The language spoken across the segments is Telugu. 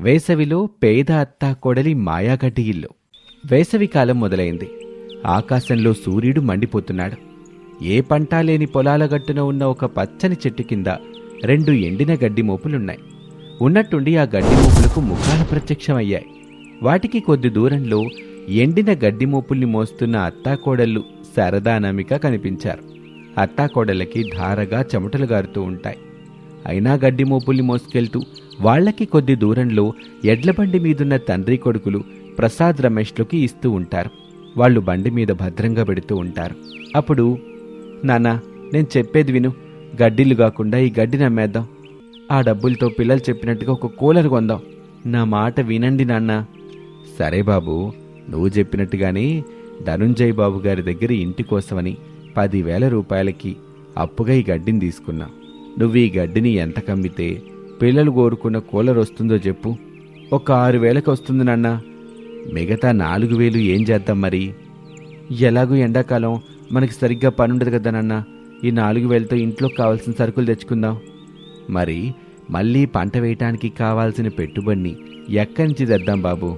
వేసవిలో పేద అత్త కొడలి మాయాగడ్డి ఇల్లు వేసవికాలం మొదలైంది. ఆకాశంలో సూర్యుడు మండిపోతున్నాడు. ఏ పంట లేని పొలాల గట్టున ఉన్న ఒక పచ్చని చెట్టు కింద రెండు ఎండిన గడ్డి మోపులున్నాయి. ఉన్నట్టుండి ఆ గడ్డి మోపులకు ముఖాలు ప్రత్యక్షమయ్యాయి. వాటికి కొద్ది దూరంలో ఎండిన గడ్డి మోపుల్ని మోస్తున్న అత్తాకోడళ్ళు శారదానామిక కనిపించారు. అత్తాకోడళ్ళకి ధారగా చెమటలు గారుతూ ఉంటాయి. అయినా గడ్డి మోపుల్ని మోసుకెళ్తూ వాళ్ళకి కొద్ది దూరంలో ఎడ్లబండి మీదున్న తండ్రి కొడుకులు ప్రసాద్ రమేష్లకి ఇస్తూ ఉంటారు. వాళ్ళు బండి మీద భద్రంగా పెడుతూ ఉంటారు. అప్పుడు నాన్నా నేను చెప్పేది విను. గడ్డిలు కాకుండా ఈ గడ్డిని అమ్మేద్దాం. ఆ డబ్బులతో పిల్లలు చెప్పినట్టుగా ఒక కూలర్ కొందాం. నా మాట వినండి నాన్న. సరే బాబు నువ్వు చెప్పినట్టుగానే ధనుంజయ్ బాబు గారి దగ్గర ఇంటి కోసమని పదివేల రూపాయలకి అప్పుగా ఈ గడ్డిని తీసుకున్నా. నువ్వు ఈ గడ్డిని ఎంత కమ్మితే పిల్లలు కోరుకున్న కూలర్ వస్తుందో చెప్పు. ఒక ఆరు వేలకు వస్తుంది నాన్న. మిగతా నాలుగు వేలు ఏం చేద్దాం మరి? ఎలాగూ ఎండాకాలం మనకి సరిగ్గా పనుండదు కదా నాన్న. ఈ నాలుగు వేలతో ఇంట్లో కావాల్సిన సరుకులు తెచ్చుకుందాం. మరి మళ్ళీ పంట వేయటానికి కావాల్సిన పెట్టుబడిని ఎక్కడి నుంచి తెద్దాం బాబు?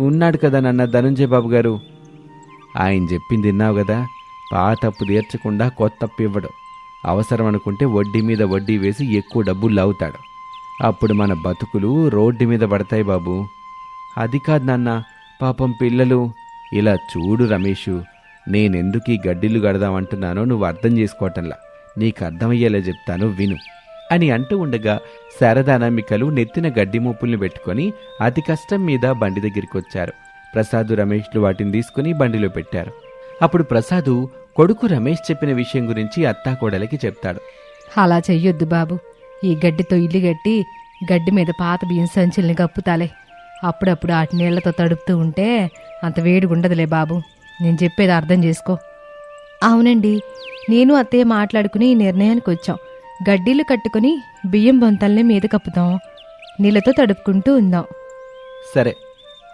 ఉన్నాడు కదా నాన్న ధనుంజయ్ బాబు గారు. ఆయన చెప్పింది విన్నావు కదా? పాత అప్పు తీర్చకుండా కొత్త అప్పు ఇవ్వడు. అవసరం అనుకుంటే వడ్డీ మీద వడ్డీ వేసి ఎక్కువ డబ్బులు లావుతాడు. అప్పుడు మన బతుకులు రోడ్డు మీద పడతాయి బాబు. అది కాదు నాన్న పాపం పిల్లలు. ఇలా చూడు రమేషు నేనెందుకు ఈ గడ్డిలు గడదామంటున్నానో నువ్వు అర్థం చేసుకోవటంలా. నీకు అర్థమయ్యేలా చెప్తాను విను. అని అంటూ ఉండగా శారదానామికలు నెత్తిన గడ్డి మోపుల్ని పెట్టుకొని అతి కష్టం మీద బండి దగ్గరికి వచ్చారు ప్రసాదు రమేష్లు వాటిని తీసుకుని బండిలో పెట్టారు. అప్పుడు ప్రసాదు కొడుకు రమేష్ చెప్పిన విషయం గురించి అత్తాకోడలకి చెప్తాడు. అలా చెయ్యొద్దు బాబు. ఈ గడ్డితో ఇల్లు కట్టి గడ్డి మీద పాత బియ్యం సంచుల్ని కప్పుతాలే. అప్పుడప్పుడు ఆటి నీళ్ళతో తడుపుతూ ఉంటే అంత వేడిగా ఉండదులే బాబు. నేను చెప్పేది అర్థం చేసుకో. అవునండి. నేను అత్తయ్య మాట్లాడుకుని ఈ నిర్ణయానికి వచ్చాం గడ్డీలు కట్టుకుని బియ్యం బొంతల్ని మీద కప్పుతాం. నీళ్ళతో తడుపుకుంటూ ఉందాం. సరే.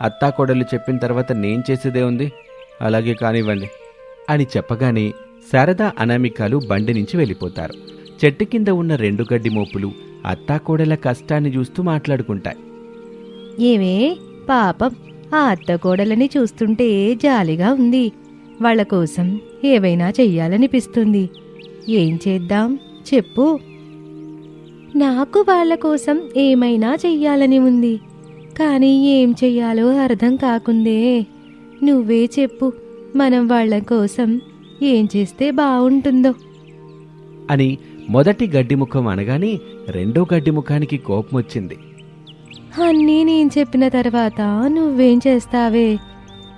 అత్తాకోడలు చెప్పిన తర్వాత నేను చేసేదే ఉంది. అలాగే కానివ్వండి. అని చెప్పగానే శారద అనామికాలు బండి నుంచి వెళ్ళిపోతారు. చెట్టు కింద ఉన్న రెండు గడ్డి మోపులు అత్తాకోడల కష్టాన్ని చూస్తూ మాట్లాడుకుంటాయి. ఏమే పాపం ఆ అత్త కోడలని చూస్తుంటే జాలిగా ఉంది. వాళ్ళ కోసం ఏవైనా చెయ్యాలనిపిస్తుంది. ఏం చేద్దాం? చెప్పు. నాకు వాళ్ళ కోసం ఏమైనా చెయ్యాలని ఉంది. కానీ ఏం చెయ్యాలో అర్థం కాకుందే. నువ్వే చెప్పు మనం వాళ్ళ కోసం ఏం చేస్తే బావుంటుందో. అని మొదటి గడ్డి ముఖం అనగానే రెండో గడ్డి ముఖానికి కోపం వచ్చింది అన్నీ నేను చెప్పిన తర్వాత నువ్వేం చేస్తావే?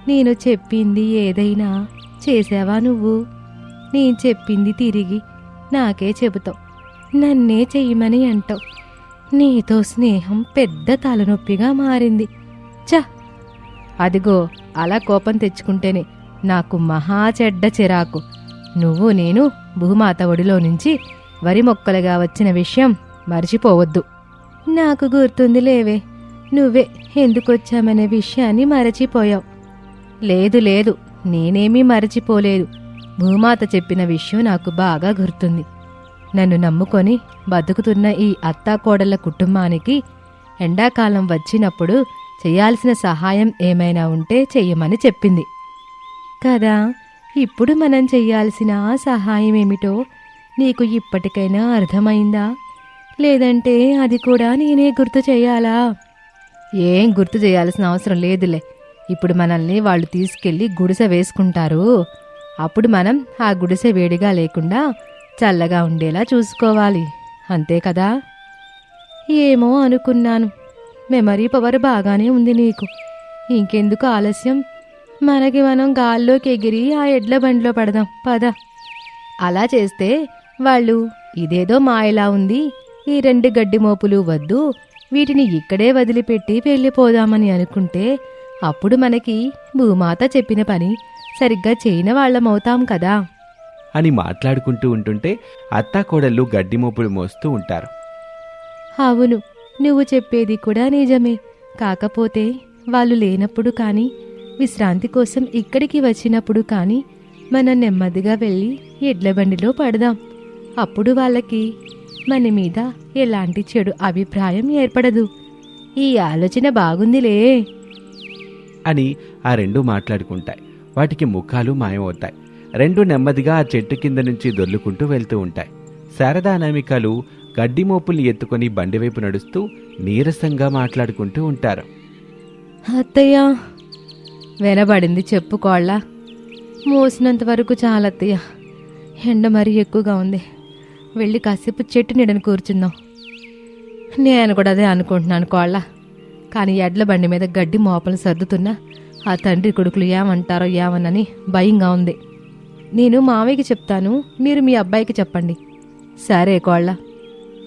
నేను చెప్పింది ఏదైనా చేసావా నువ్వు? నేను చెప్పింది తిరిగి నాకే చెబుతావు. నన్నే చెయ్యమని అంటావు. నీతో స్నేహం పెద్ద తలనొప్పిగా మారింది. చ అదిగో అలా కోపం తెచ్చుకుంటేనే నాకు మహా చెడ్డ చిరాకు. నువ్వు నేను భూమాత ఒడిలో నుంచి వరి మొక్కలుగా వచ్చిన విషయం మర్చిపోవద్దు. నాకు గుర్తుంది లేవే. నువ్వే ఎందుకొచ్చామనే విషయాన్ని మరచిపోయావు. లేదు లేదు నేనేమీ మరచిపోలేదు. భూమాత చెప్పిన విషయం నాకు బాగా గుర్తుంది. నన్ను నమ్ముకొని బతుకుతున్న ఈ అత్తాకోడళ్ళ కుటుంబానికి ఎండాకాలం వచ్చినప్పుడు చేయాల్సిన సహాయం ఏమైనా ఉంటే చెయ్యమని చెప్పింది. కదా ఇప్పుడు మనం చెయ్యాల్సిన ఆ సహాయం ఏమిటో నీకు ఇప్పటికైనా అర్థమైందా? లేదంటే అది కూడా నేనే గుర్తు చేయాలా? ఏం గుర్తు చేయాల్సిన అవసరం లేదులే. ఇప్పుడు మనల్ని వాళ్ళు తీసుకెళ్ళి గుడిసె వేసుకుంటారు. అప్పుడు మనం ఆ గుడిసె వేడిగా లేకుండా చల్లగా ఉండేలా చూసుకోవాలి. అంతే కదా? ఏమో అనుకున్నాను. మెమరీ పవర్ బాగానే ఉంది నీకు. ఇంకెందుకు ఆలస్యం? మనకి మనం గాల్లోకి ఎగిరి ఆ ఎడ్ల బండిలో పడదాం. పద. అలా చేస్తే వాళ్ళు ఇదేదో మాయలా ఉంది. ఈ రెండు గడ్డి మోపులు వద్దు. వీటిని ఇక్కడే వదిలిపెట్టి వెళ్ళిపోదామని అనుకుంటే అప్పుడు మనకి భూమాత చెప్పిన పని సరిగ్గా చేయని వాళ్ళమవుతాం కదా. అని మాట్లాడుకుంటూ ఉంటుంటే అత్తాకోడళ్ళు గడ్డి మోపులు మోస్తూ ఉంటారు. అవును నువ్వు చెప్పేది కూడా నిజమే. కాకపోతే వాళ్ళు లేనప్పుడు కానీ విశ్రాంతి కోసం ఇక్కడికి వచ్చినప్పుడు కానీ మనం నెమ్మదిగా వెళ్ళి ఎడ్ల బండిలో పడదాం. అప్పుడు వాళ్ళకి మన మీద ఎలాంటి చెడు అభిప్రాయం ఏర్పడదు. ఈ ఆలోచన బాగుందిలే. అని ఆ రెండు మాట్లాడుకుంటాయి. వాటికి ముఖాలు మాయమవుతాయి. రెండు నెమ్మదిగా ఆ చెట్టు కింద నుంచి దొర్లుకుంటూ వెళ్తూ ఉంటాయి. శారదా అనామికలు గడ్డి మోపుల్ని ఎత్తుకొని బండి వైపు నడుస్తూ నీరసంగా మాట్లాడుకుంటూ ఉంటారు. అత్తయ్య వినబడింది చెప్పుకోళ్ళ మోసినంత వరకు చాలా అత్తయ్య ఎండ మరీ ఎక్కువగా ఉంది. వెళ్ళి కాసేపు చెట్టు నీడని కూర్చుందాం. నేను కూడా అదే అనుకుంటున్నాను కోళ్ళ. కానీ ఎడ్ల బండి మీద గడ్డి మోపలు సర్దుతున్నా ఆ తండ్రి కొడుకులు ఏమంటారో ఏమనని భయంగా ఉంది. నేను మామయ్యకి చెప్తాను మీరు మీ అబ్బాయికి చెప్పండి. సరే కోళ్ళ.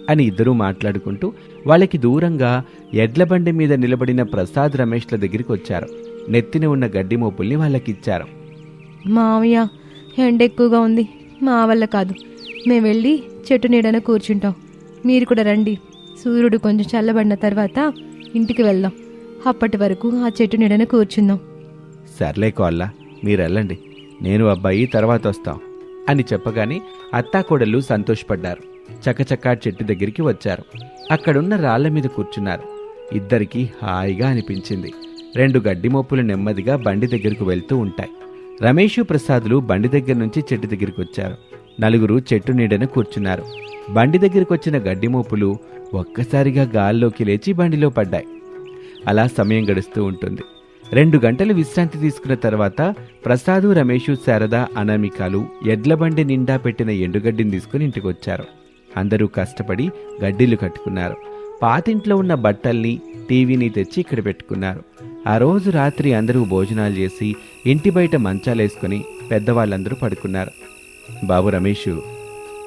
అని ఇద్దరూ మాట్లాడుకుంటూ వాళ్ళకి దూరంగా ఎడ్ల బండి మీద నిలబడిన ప్రసాద్ రమేష్ల దగ్గరికి వచ్చారు. నెత్తిన ఉన్న గడ్డి మోపుల్ని వాళ్ళకిచ్చారు. మామయ్య ఎండ ఎక్కువగా ఉంది. మా వల్ల కాదు. మేము వెళ్ళి చెట్టు నీడన కూర్చుంటాం. మీరు కూడా రండి. సూర్యుడు కొంచెం చల్లబడిన తర్వాత ఇంటికి వెళ్దాం. అప్పటి వరకు ఆ చెట్టు నీడన కూర్చుందాం. సర్లే కోళ్ళ మీరు వెళ్ళండి నేను అబ్బాయి తర్వాత వస్తాం అని చెప్పగానే అత్తాకోడళ్ళు సంతోషపడ్డారు. చకచకా చెట్టు దగ్గరికి వచ్చారు. అక్కడున్న రాళ్ళ మీద కూర్చున్నారు. ఇద్దరికీ హాయిగా అనిపించింది. రెండు గడ్డి మోపులు నెమ్మదిగా బండి దగ్గరకు వెళ్తూ ఉంటాయి. రమేష్ ప్రసాదులు బండి దగ్గర నుంచి చెట్టు దగ్గరికి వచ్చారు. నలుగురు చెట్టు నీడన కూర్చున్నారు. బండి దగ్గరికి వచ్చిన గడ్డి మోపులు ఒక్కసారిగా గాల్లోకి లేచి బండిలో పడ్డాయి. అలా సమయం గడుస్తూ ఉంటుంది. రెండు గంటలు విశ్రాంతి తీసుకున్న తర్వాత ప్రసాదు రమేషు శారద అనామికాలు ఎడ్ల బండి నిండా పెట్టిన ఎండుగడ్డిని తీసుకుని ఇంటికి వచ్చారు అందరూ కష్టపడి గడ్డిలు కట్టుకున్నారు. పాతింట్లో ఉన్న బట్టల్ని టీవీని తెచ్చి ఇక్కడ పెట్టుకున్నారు. ఆ రోజు రాత్రి అందరూ భోజనాలు చేసి ఇంటి బయట మంచాలేసుకుని పెద్దవాళ్ళందరూ పడుకున్నారు. బాబు రమేషు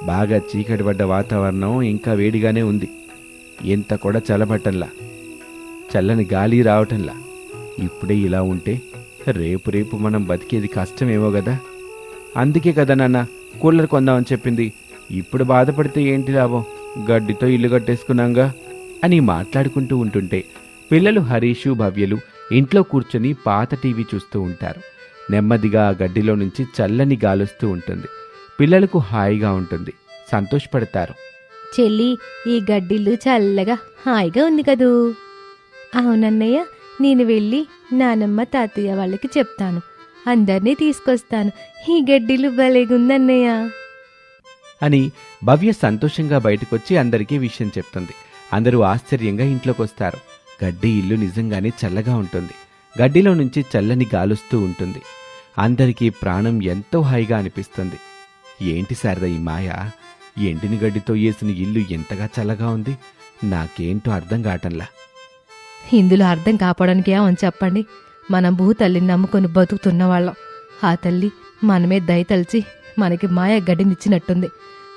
బాగా చీకటి పడ్డ వాతావరణం ఇంకా వేడిగానే ఉంది. ఇంత కూడా చల్లబట్టంలా చల్లని గాలి రావటంలా. ఇప్పుడే ఇలా ఉంటే రేపు రేపు మనం బతికేది కష్టమేమో కదా అందుకే కదా నాన్న కూలర్ కొందామని చెప్పింది. ఇప్పుడు బాధపడితే ఏంటి లాభం? గడ్డితో ఇల్లు కట్టేసుకున్నాంగా? అని మాట్లాడుకుంటూ ఉంటుంటే పిల్లలు హరీషు భవ్యలు ఇంట్లో కూర్చొని పాత టీవీ చూస్తూ ఉంటారు. నెమ్మదిగా ఆ గడ్డిలో నుంచి చల్లని గాలొస్తూ ఉంటుంది. పిల్లలకు హాయిగా ఉంటుంది. సంతోషపడతారు. చెల్లి ఈ గడ్డిల్లు చల్లగా హాయిగా ఉంది కదూ? అవునన్నయ్య నేను వెళ్ళి నానమ్మ తాతయ్య వాళ్ళకి చెప్తాను. అందరినీ తీసుకొస్తాను. ఈ గడ్డిలు భలేగుందన్నయ్య. అని భవ్య సంతోషంగా బయటకొచ్చి అందరికీ విషయం చెప్తుంది. అందరూ ఆశ్చర్యంగా ఇంట్లోకి వస్తారు గడ్డి ఇల్లు నిజంగానే చల్లగా ఉంటుంది. గడ్డిలో నుంచి చల్లని గాలుస్తూ ఉంటుంది. అందరికీ ప్రాణం ఎంతో హాయిగా అనిపిస్తుంది. ఏంటి శారద ఈ మాయ? ఎండిన గడ్డితో వేసిన ఇల్లు ఎంతగా చల్లగా ఉంది. నాకేంటో అర్థం కావటంలా. ఇందులో అర్థం కాపాడానికి ఏమని చెప్పండి? మనం భూతల్లిని నమ్ముకొని బతుకుతున్న వాళ్ళం. ఆ తల్లి మనమే దయతలిచి మనకి మాయ గడ్డినిచ్చినట్టుంది.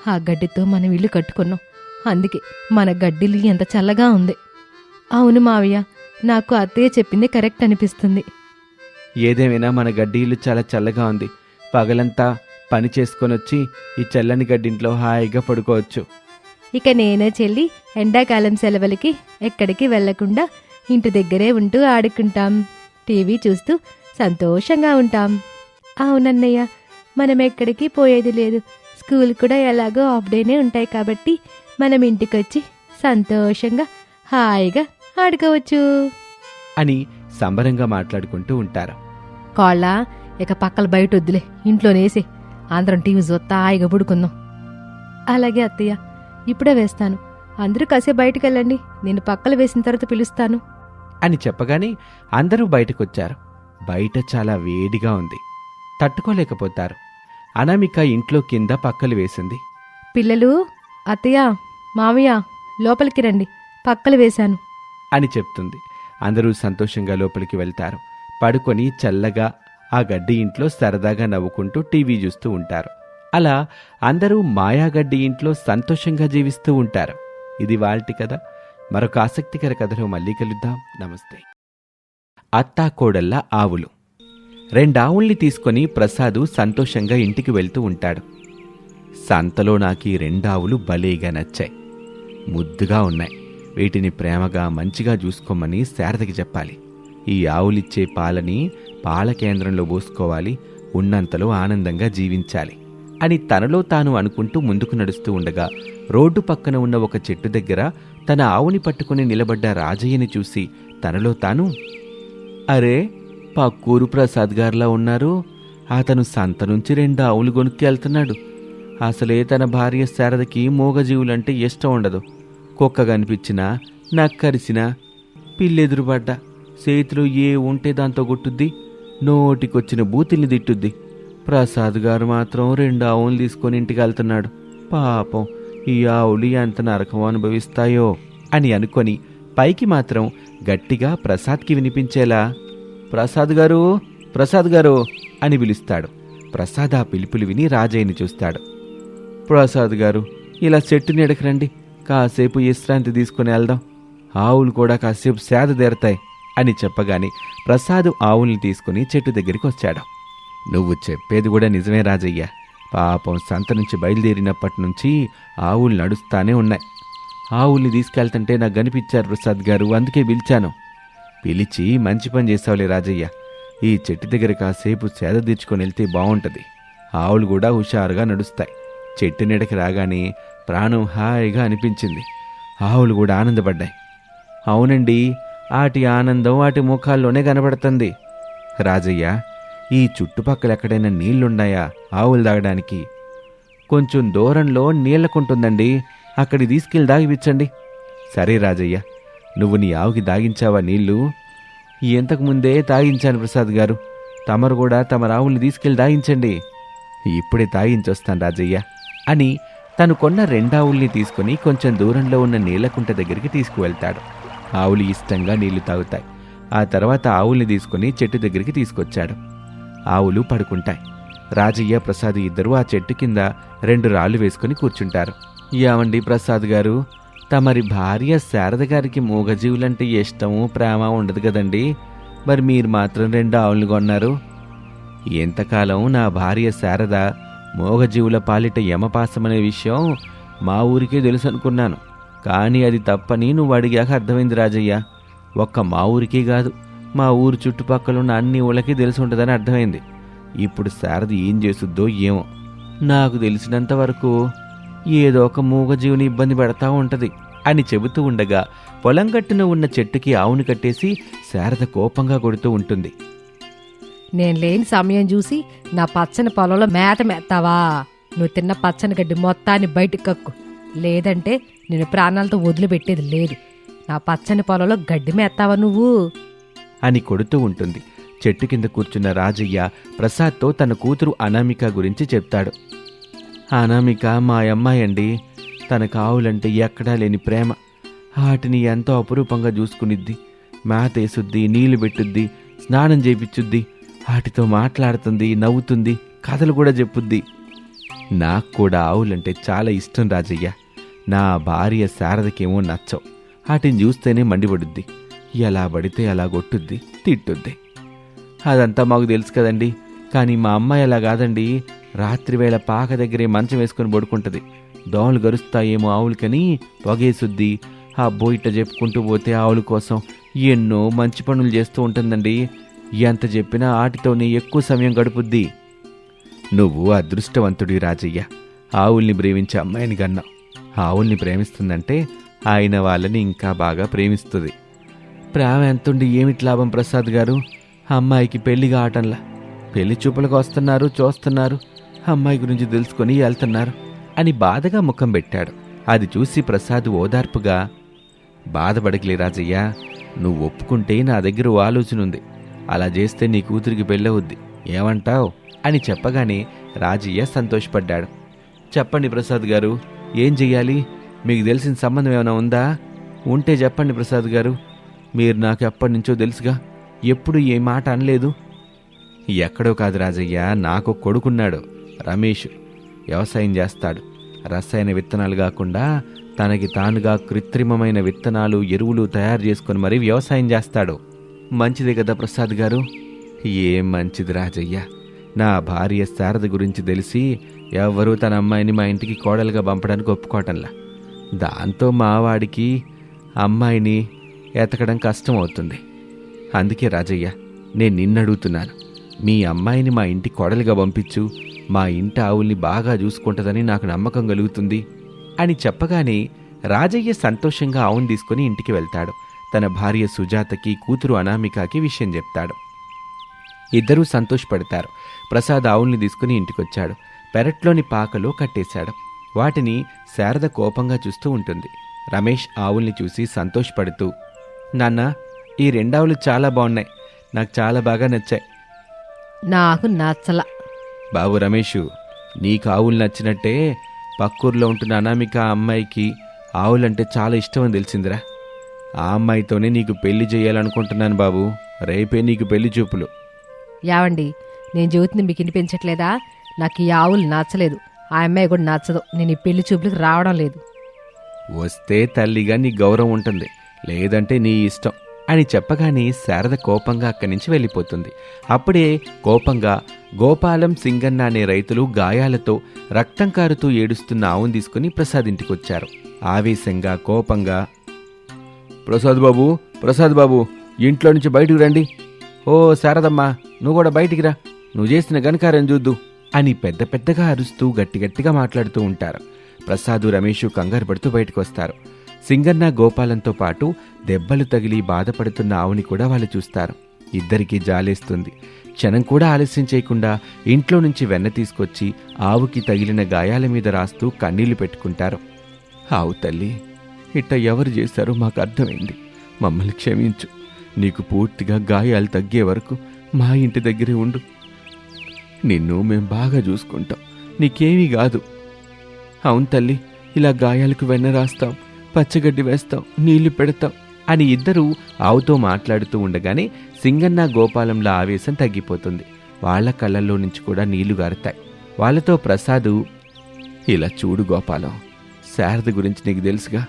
ఆ గడ్డితో మనం ఇల్లు కట్టుకున్నాం. అందుకే మన గడ్డిలు ఎంత చల్లగా ఉంది. అవును మావయ్య నాకు అత్తయ్య చెప్పింది కరెక్ట్ అనిపిస్తుంది. ఏదేమైనా మన గడ్డి ఇల్లు చాలా చల్లగా ఉంది. పగలంతా పని చేసుకొని వచ్చి ఈ చల్లని గడ్డింట్లో హాయిగా పడుకోవచ్చు. ఇక నేనే చెల్లి ఎండాకాలం సెలవులకి ఎక్కడికి వెళ్ళకుండా ఇంటి దగ్గరే ఉంటూ ఆడుకుంటాం. టీవీ చూస్తూ సంతోషంగా ఉంటాం. అవునన్నయ్య మనం ఎక్కడికి పోయేది లేదు. స్కూల్ కూడా ఎలాగో ఆఫ్ డేనే ఉంటాయి కాబట్టి మనం ఇంటికొచ్చి సంతోషంగా హాయిగా ఆడుకోవచ్చు. అని సంబరంగా మాట్లాడుకుంటూ ఉంటారు. కోళ్ళ ఇక పక్కల బయట వద్దులే ఇంట్లోనేసి. అందరం టీవీ చూస్తా హాయిగా పడుకుందాం. అలాగే అత్తయ్య ఇప్పుడే వేస్తాను. అందరూ కాసేపు బయటికి వెళ్ళండి నేను పక్కల వేసిన తర్వాత పిలుస్తాను. అని చెప్పగానే అందరూ బయటకొచ్చారు. బయట చాలా వేడిగా ఉంది. తట్టుకోలేకపోతారు. అనామిక ఇంట్లో కింద పక్కలు వేసింది. పిల్లలు అత్తయ్య మావయ్య లోపలికి రండి. పక్కలు వేశాను. అని చెప్తుంది. అందరూ సంతోషంగా లోపలికి వెళ్తారు. పడుకొని చల్లగా ఆ గడ్డి ఇంట్లో సరదాగా నవ్వుకుంటూ టీవీ చూస్తూ ఉంటారు. అలా అందరూ మాయాగడ్డి ఇంట్లో సంతోషంగా జీవిస్తూ ఉంటారు. ఇది వాల్టి కథ. మరొక ఆసక్తికర కథలో మళ్ళీ కలుద్దాం. నమస్తే. అత్తా కోడళ్ళ ఆవులు. రెండావుల్ని తీసుకొని ప్రసాదు సంతోషంగా ఇంటికి వెళ్తూ ఉంటాడు. సంతలో నాకీ రెండావులు భలేగా నచ్చాయి. ముద్దుగా ఉన్నాయి. వీటిని ప్రేమగా మంచిగా చూసుకోమని శారదకి చెప్పాలి. ఈ ఆవులిచ్చే పాలని పాల కేంద్రంలో పోసుకోవాలి ఉన్నంతలో ఆనందంగా జీవించాలి అని తనలో తాను అనుకుంటూ ముందుకు నడుస్తూ ఉండగా రోడ్డు పక్కన ఉన్న ఒక చెట్టు దగ్గర తన ఆవుని పట్టుకుని నిలబడ్డ రాజయ్యని చూసి తనలో తాను అరే పక్కూరు ప్రసాద్ గారిలా ఉన్నారు. అతను సంత నుంచి రెండు ఆవులు కొనుక్కి వెళ్తున్నాడు. అసలే తన భార్య శారదకి మూగజీవులంటే ఇష్టం ఉండదు. కుక్క కనిపించినా నక్కరిసినా పిల్లెదురుపడ్డా. చేతిలో ఏ ఉంటే దాంతో కొట్టుద్ది నోటికొచ్చిన బూతిని తిట్టుద్ది. ప్రసాద్ గారు మాత్రం రెండు ఆవులు తీసుకొని ఇంటికి వెళ్తున్నాడు. పాపం ఈ ఆవులు ఎంత నరకం అనుభవిస్తాయో అని అనుకొని పైకి మాత్రం గట్టిగా ప్రసాద్కి వినిపించేలా ప్రసాద్ గారు ప్రసాద్ గారు అని పిలుస్తాడు. ప్రసాద్ ఆ పిలుపులు విని రాజయ్యని చూస్తాడు. ప్రసాద్ గారు ఇలా చెట్టు నీడకి రండి కాసేపు విశ్రాంతి తీసుకుని వెళ్దాం. ఆవులు కూడా కాసేపు సేద తీరతాయి. అని చెప్పగానే ప్రసాద్ ఆవుల్ని తీసుకుని చెట్టు దగ్గరికి వచ్చాడు. నువ్వు చెప్పేది కూడా నిజమే రాజయ్య. పాపం సంత నుంచి బయలుదేరినప్పటి నుంచి ఆవులు నడుస్తానే ఉన్నాయి. ఆవుల్ని తీసుకెళ్తుంటే నాకు కనిపించారు ప్రసాద్ గారు అందుకే పిలిచాను. పిలిచి మంచి పని చేసావులే రాజయ్య. ఈ చెట్టు దగ్గర కాసేపు సేద తీర్చుకొని వెళ్తే బాగుంటుంది. ఆవులు కూడా హుషారుగా నడుస్తాయి. చెట్టు నీడకి రాగానే ప్రాణం హాయిగా అనిపించింది. ఆవులు కూడా ఆనందపడ్డాయి. అవునండి ఆటి ఆనందం వాటి ముఖాల్లోనే కనబడుతుంది. రాజయ్య ఈ చుట్టుపక్కల ఎక్కడైనా నీళ్ళున్నాయా ఆవులు తాగడానికి? కొంచెం దూరంలో నీళ్ళకుంటుందండి అక్కడికి తీసుకెళ్ళి దాగిపించండి సరే రాజయ్య నువ్వు నీ ఆవుకి దాగించావా నీళ్ళు? ఇంతకుముందే తాగించాను ప్రసాద్ గారు. తమరు కూడా తమ రావుల్ని తీసుకెళ్ళి దాగించండి ఇప్పుడే తాగించొస్తాను రాజయ్య అని తను కొన్న రెండావుల్ని తీసుకుని కొంచెం దూరంలో ఉన్న నీలకుంట దగ్గరికి తీసుకువెళ్తాడు. ఆవులు ఇష్టంగా నీళ్ళు తాగుతాయి. ఆ తర్వాత ఆవుల్ని తీసుకుని చెట్టు దగ్గరికి తీసుకొచ్చాడు. ఆవులు పడుకుంటాయి. రాజయ్య ప్రసాద్ ఇద్దరూ ఆ చెట్టు కింద రెండు రాళ్ళు వేసుకుని కూర్చుంటారు. ఏమండి ప్రసాద్ గారు? తమరి భార్య శారద గారికి మూగజీవులంటే ఇష్టము ప్రేమ ఉండదు కదండి. మరి మీరు మాత్రం రెండు ఆవులను కొన్నారు? ఎంతకాలం నా భార్య శారద మోగజీవుల పాలిట యమపాసమనే విషయం మా ఊరికే తెలుసు అనుకున్నాను కానీ అది తప్పని నువ్వు అడిగాక అర్థమైంది రాజయ్య. ఒక్క మా ఊరికే కాదు మా ఊరు చుట్టుపక్కల ఉన్న అన్ని ఊళ్ళకి తెలిసి ఉంటుందని అర్థమైంది. ఇప్పుడు శారది ఏం చేస్తుందో ఏమో. నాకు తెలిసినంత వరకు ఏదో ఒక మూగజీవుని ఇబ్బంది పెడతా ఉంటది అని చెబుతూ ఉండగా పొలం కట్టున ఉన్న చెట్టుకి ఆవును కట్టేసి శారద కోపంగా కొడుతూ ఉంటుంది. నేను లేని సమయం చూసి నా పచ్చని పొలంలో మేత మేస్తావా నువ్వు తిన్న పచ్చని గడ్డి మొత్తాన్ని బయటకు కక్కు. లేదంటే నేను ప్రాణాలతో వదిలిపెట్టేది లేదు. నా పచ్చని పొలంలో గడ్డి మేస్తావా నువ్వు? అని కొడుతూ ఉంటుంది. చెట్టు కింద కూర్చున్న రాజయ్య ప్రసాద్తో తన కూతురు అనామిక గురించి చెప్తాడు. అనామిక మా అమ్మాయి అండి తన కావులంటే ఎక్కడా లేని ప్రేమ. వాటిని ఎంతో అపురూపంగా చూసుకునిద్ది. మేతేసుద్ది నీళ్ళు పెట్టుద్ది స్నానం చేపిచ్చుద్ది. వాటితో మాట్లాడుతుంది నవ్వుతుంది కథలు కూడా చెప్పుద్ది. నాకు కూడా ఆవులంటే చాలా ఇష్టం రాజయ్య. నా భార్య శారదకేమో నచ్చవు వాటిని చూస్తేనే మండిపడుద్ది. ఎలా పడితే అలా కొట్టుద్ది తిట్టుద్ది. అదంతా మాకు తెలుసు కదండి. కానీ మా అమ్మాయి అలా కాదండి. రాత్రివేళ పాక దగ్గరే మంచం వేసుకుని పడుకుంటుంది. దోమలు గరుస్తాయేమో ఆవులకని పొగేసుద్ది ఆ బోయిట చెప్పుకుంటూ పోతే ఆవుల కోసం ఎన్నో మంచి పనులు చేస్తూ ఉంటుందండి. ఎంత చెప్పినా ఆటితోనే ఎక్కువ సమయం గడుపుద్ది. నువ్వు అదృష్టవంతుడి రాజయ్య. ఆవుల్ని ప్రేమించే అమ్మాయిని కన్నావు ఆవుల్ని ప్రేమిస్తుందంటే ఆయన వాళ్ళని ఇంకా బాగా ప్రేమిస్తుంది. ప్రేమ ఎంతుండి ఏమిటి లాభం ప్రసాద్ గారు? అమ్మాయికి పెళ్ళి కావటంలా. పెళ్ళి చూపులకు వస్తున్నారు చూస్తున్నారు. అమ్మాయి గురించి తెలుసుకొని వెళ్తున్నారు అని బాధగా ముఖం పెట్టాడు. అది చూసి ప్రసాద్ ఓదార్పుగా బాధపడకలే రాజయ్య నువ్వు ఒప్పుకుంటే నా దగ్గర ఓ ఆలోచన ఉంది. అలా చేస్తే నీ కూతురికి పెళ్ళవుద్ది. ఏమంటావ్? అని చెప్పగానే రాజయ్య సంతోషపడ్డాడు. చెప్పండి ప్రసాద్ గారు ఏం చెయ్యాలి? మీకు తెలిసిన సంబంధం ఏమైనా ఉందా? ఉంటే చెప్పండి ప్రసాద్ గారు. మీరు నాకు ఎప్పటి నుంచో తెలుసుగా. ఎప్పుడు ఏ మాట అనలేదు. ఎక్కడో కాదు రాజయ్య నాకు కొడుకున్నాడు రమేష్. వ్యవసాయం చేస్తాడు. రసాయన విత్తనాలు కాకుండా తనకి తానుగా కృత్రిమమైన విత్తనాలు ఎరువులు తయారు చేసుకొని మరీ వ్యవసాయం చేస్తాడు. మంచిదే కదా ప్రసాద్ గారు? ఏం మంచిది రాజయ్య. నా భార్య శారద గురించి తెలిసి ఎవరూ తన అమ్మాయిని మా ఇంటికి కోడలుగా పంపడానికి ఒప్పుకోవటంలా. దాంతో మావాడికి అమ్మాయిని ఎతకడం కష్టం అవుతుంది అందుకే రాజయ్య నేను నిన్నడుగుతున్నాను. మీ అమ్మాయిని మా ఇంటి కోడలుగా పంపించు. మా ఇంటి ఆవుల్ని బాగా చూసుకుంటుందని నాకు నమ్మకం కలుగుతుంది అని చెప్పగానే రాజయ్య సంతోషంగా ఆవును తీసుకుని ఇంటికి వెళ్తాడు. తన భార్య సుజాతకి కూతురు అనామికకి విషయం చెప్తాడు. ఇద్దరూ సంతోషపడతారు. ప్రసాద్ ఆవుల్ని తీసుకుని ఇంటికొచ్చాడు. పెరట్లోని పాకలో కట్టేశాడు. వాటిని శారద కోపంగా చూస్తూ ఉంటుంది. రమేష్ ఆవుల్ని చూసి సంతోషపడుతూ నాన్న ఈ రెండావులు చాలా బాగున్నాయి నాకు చాలా బాగా నచ్చాయి. నాకు నచ్చల. బాబు రమేషు నీకు ఆవులు నచ్చినట్టే పక్కూర్లో ఉంటున్న అనామిక ఆ అమ్మాయికి ఆవులంటే చాలా ఇష్టం అని తెలిసిందిరా. ఆ అమ్మాయితోనే నీకు పెళ్ళి చేయాలనుకుంటున్నాను బాబు. రేపే నీకు పెళ్ళి చూపులు. యావండి నేను జ్యోతిని మీకు వినిపించట్లేదా? నాకు ఈ ఆవులు నచ్చలేదు. ఆ అమ్మాయి కూడా నచ్చదు. నేను ఈ పెళ్ళి చూపులకు రావడం లేదు. వస్తే తల్లిగా నీ గౌరవం ఉంటుంది. లేదంటే నీ ఇష్టం అని చెప్పగానే శారద కోపంగా అక్కడి నుంచి వెళ్ళిపోతుంది. అప్పుడే కోపంగా గోపాలం సింగన్న అనే రైతులు గాయాలతో రక్తం కారుతూ ఏడుస్తున్న ఆవును తీసుకుని ప్రసాద్ ఇంటికొచ్చారు ఆవేశంగా కోపంగా ప్రసాద్ బాబు ప్రసాద్ బాబు ఇంట్లో నుంచి బయటకు రండి. ఓ శారదమ్మ నువ్వు కూడా బయటికి రా. నువ్వు చేసిన గనకారం చూద్దు అని పెద్ద పెద్దగా అరుస్తూ గట్టిగట్టిగా మాట్లాడుతూ ఉంటారు. ప్రసాదు రమేష్ కంగారు పడుతూ బయటకు వస్తారు. సింగన్న గోపాలంతో పాటు దెబ్బలు తగిలి బాధపడుతున్న ఆవుని కూడా వాళ్ళు చూస్తారు. ఇద్దరికీ జాలేస్తుంది. క్షణం కూడా ఆలస్యం చేయకుండా ఇంట్లో నుంచి వెన్న తీసుకొచ్చి ఆవుకి తగిలిన గాయాల మీద రాస్తూ కన్నీళ్ళు పెట్టుకుంటారు. ఆవు తల్లి ఇట్ట ఎవరు చేశారో మాకు అర్థమైంది. మమ్మల్ని క్షమించు. నీకు పూర్తిగా గాయాలు తగ్గే వరకు మా ఇంటి దగ్గరే ఉండు. నిన్ను మేం బాగా చూసుకుంటాం. నీకేమీ కాదు. అవును తల్లి ఇలా గాయాలకు వెన్న రాస్తాం పచ్చగడ్డి వేస్తాం నీళ్ళు పెడతాం అని ఇద్దరూ ఆవుతో మాట్లాడుతూ ఉండగానే సింగన్న గోపాలంలో ఆవేశం తగ్గిపోతుంది. వాళ్ళ కళ్ళల్లో నుంచి కూడా నీళ్ళు గారుతాయి. వాళ్ళతో ప్రసాదు ఇలా చూడు గోపాలం శారద గురించి నీకు తెలుసుగా.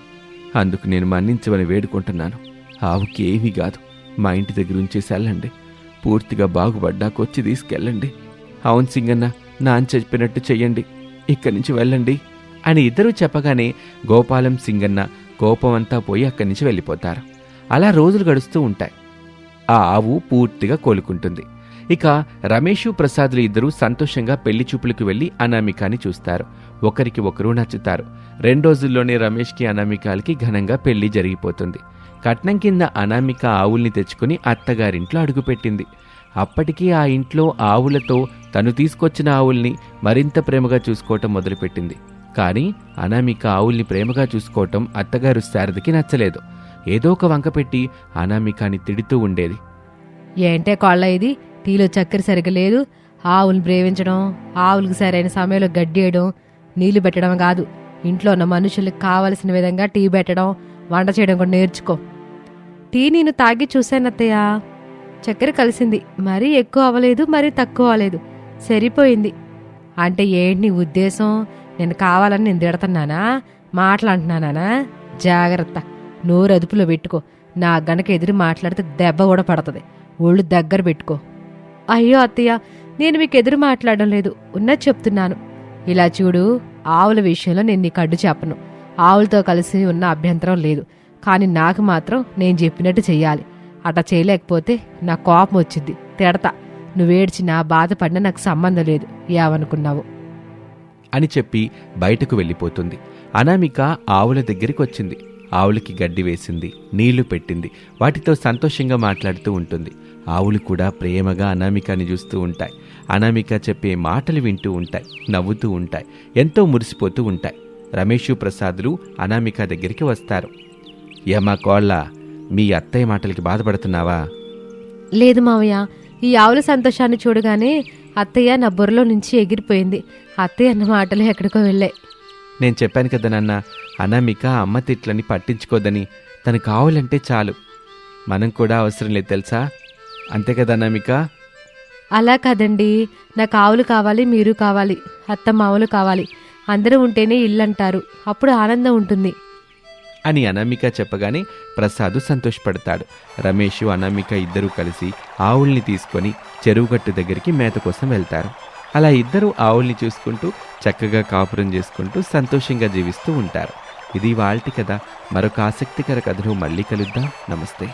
అందుకు నేను మన్నించమని వేడుకుంటున్నాను. ఆవుకి ఏమీ కాదు. మా ఇంటి దగ్గర ఉంచేసి వెళ్ళండి. పూర్తిగా బాగుపడ్డాకొచ్చి తీసుకెళ్ళండి. అవును సింగన్న నాన్న చెప్పినట్టు చెయ్యండి. ఇక్కడి నుంచి వెళ్ళండి అని ఇద్దరూ చెప్పగానే గోపాలం సింగన్న కోపమంతా పోయి అక్కడి నుంచి వెళ్ళిపోతారు. అలా రోజులు గడుస్తూ ఉంటాయి. ఆ ఆవు పూర్తిగా కోలుకుంటుంది. ఇక రమేషు ప్రసాదులు ఇద్దరూ సంతోషంగా పెళ్ళి చూపులకు వెళ్ళి అనామికాని చూస్తారు. ఒకరికి ఒకరు నచ్చుతారు. రెండు రోజుల్లోనే రమేష్కి అనామికాలకి ఘనంగా పెళ్ళి జరిగిపోతుంది. కట్నం కింద అనామిక ఆవుల్ని తెచ్చుకుని అత్తగారింట్లో అడుగుపెట్టింది. అప్పటికీ ఆ ఇంట్లో ఆవులతో తను తీసుకొచ్చిన ఆవుల్ని మరింత ప్రేమగా చూసుకోవటం మొదలుపెట్టింది. కానీ అనామిక ఆవుల్ని ప్రేమగా చూసుకోవటం అత్తగారు శారదకి నచ్చలేదు. ఏదో ఒక వంక పెట్టి అనామికాని తిడుతూ ఉండేది. ఏంటే కాళ్ళ ఇది? టీలో చక్కెర సరిగ్గా లేదు. ఆవులు ప్రేమించడం ఆవులకు సరైన సమయంలో గడ్డేయడం నీళ్ళు పెట్టడం కాదు. ఇంట్లో ఉన్న మనుషులకు కావలసిన విధంగా టీ పెట్టడం వంట చేయడం కూడా నేర్చుకో. టీ నేను తాగి చూశానత్తయ్యా చక్కెర కలిసింది. మరీ ఎక్కువ అవ్వలేదు మరీ తక్కువ అవ్వలేదు. సరిపోయింది. అంటే ఏంటి నీ ఉద్దేశం? నేను కావాలని నేను తిడుతున్నానా? మాట్లాడుతున్నానా? జాగ్రత్త. నోరు అదుపులో పెట్టుకో. నా గనక ఎదురు మాట్లాడితే దెబ్బ కూడా పడుతుంది. ఒళ్ళు దగ్గర పెట్టుకో. అయ్యో అత్తయ్య నేను మీకు ఎదురు మాట్లాడడం లేదు. ఉన్నది చెప్తున్నాను. ఇలా చూడు ఆవుల విషయంలో నేను నీకు అడ్డు చెప్పను. ఆవులతో కలిసి ఉన్న అభ్యంతరం లేదు. కానీ నాకు మాత్రం నేను చెప్పినట్టు చెయ్యాలి. అట్లా చేయలేకపోతే నా కోపం వచ్చింది. తిడతా. నువ్వేడ్చినా బాధపడినా నాకు సంబంధం లేదు. ఏమనుకున్నావు? అని చెప్పి బయటకు వెళ్ళిపోతుంది. అనామిక ఆవుల దగ్గరికి వచ్చింది. ఆవులకి గడ్డి వేసింది నీళ్ళు పెట్టింది. వాటితో సంతోషంగా మాట్లాడుతూ ఉంటుంది. ఆవులు కూడా ప్రేమగా అనామికని చూస్తూ ఉంటాయి. అనామిక చెప్పే మాటలు వింటూ ఉంటాయి నవ్వుతూ ఉంటాయి ఎంతో మురిసిపోతూ ఉంటాయి. రమేషు ప్రసాదులు అనామిక దగ్గరికి వస్తారు. ఏమా కోళ్ళ మీ అత్తయ్య మాటలకి బాధపడుతున్నావా? లేదు మావయ్య ఈ ఆవుల సంతోషాన్ని చూడగానే అత్తయ్య నా బుర్రలో నుంచి ఎగిరిపోయింది. అత్తయ్య అన్న మాటలు ఎక్కడికో వెళ్ళాయి నేను చెప్పాను కదా నాన్న అనామిక అమ్మ తిట్లని పట్టించుకోదని తనకు కావాలంటే చాలు. మనం కూడా అవసరం లేదు తెలుసా? అంతే కదా అనామిక? అలా కాదండి నాకు ఆవులు కావాలి మీరు కావాలి అత్త మావులు కావాలి. అందరూ ఉంటేనే ఇల్లు అంటారు అప్పుడు ఆనందం ఉంటుంది. అని అనామిక చెప్పగానే ప్రసాద్ సంతోషపడతాడు. రమేష్ అనామిక ఇద్దరూ కలిసి ఆవుల్ని తీసుకొని చెరువుగట్టు దగ్గరికి మేత కోసం వెళ్తారు. అలా ఇద్దరు ఆవుల్ని చూసుకుంటూ చక్కగా కాపురం చేసుకుంటూ సంతోషంగా జీవిస్తూ ఉంటారు. ఇది వాళ్ళ కథ. మరొక ఆసక్తికర కథను మళ్ళీ కలుద్దాం. నమస్తే.